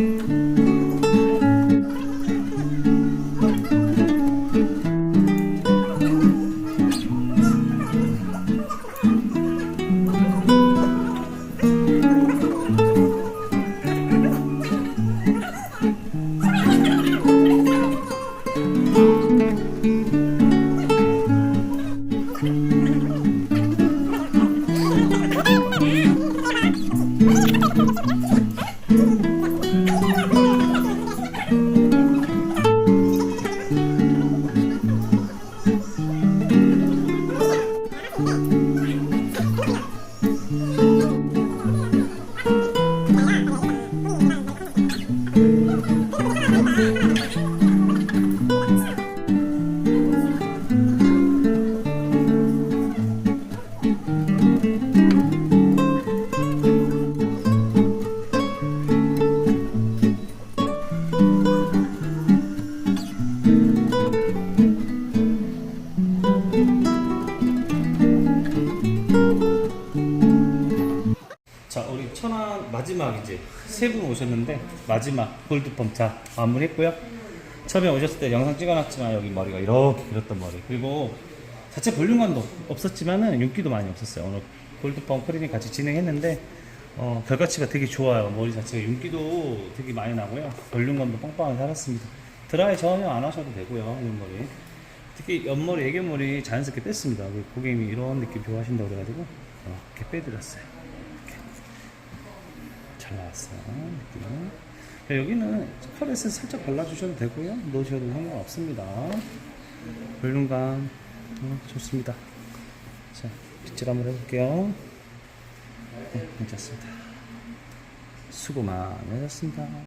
嗯。な。자, 우리 천안 마지막 이제 세 분 오셨는데 마지막 골드펌 자 마무리했고요. 처음에 오셨을 때 영상 찍어놨지만 여기 머리가 이렇게 길었던 머리 그리고 자체 볼륨감도 없었지만은 윤기도 많이 없었어요. 오늘 골드펌 클리닉 같이 진행했는데 어, 결과치가 되게 좋아요. 머리 자체가 윤기도 되게 많이 나고요. 볼륨감도 빵빵하게 살았습니다. 드라이 전혀 안 하셔도 되고요. 옆머리 특히 옆머리, 애교머리 자연스럽게 뺐습니다. 우리 고객님이 이런 느낌 좋아하신다고 그래가지고 어, 이렇게 빼드렸어요. 잘 나왔어요. 느낌. 네, 여기는 컬에서 살짝 발라주셔도 되고요. 넣으셔도 상관없습니다. 볼륨감 어, 좋습니다. 자, 빗질 한번 해볼게요. 네, 괜찮습니다. 수고 많으셨습니다.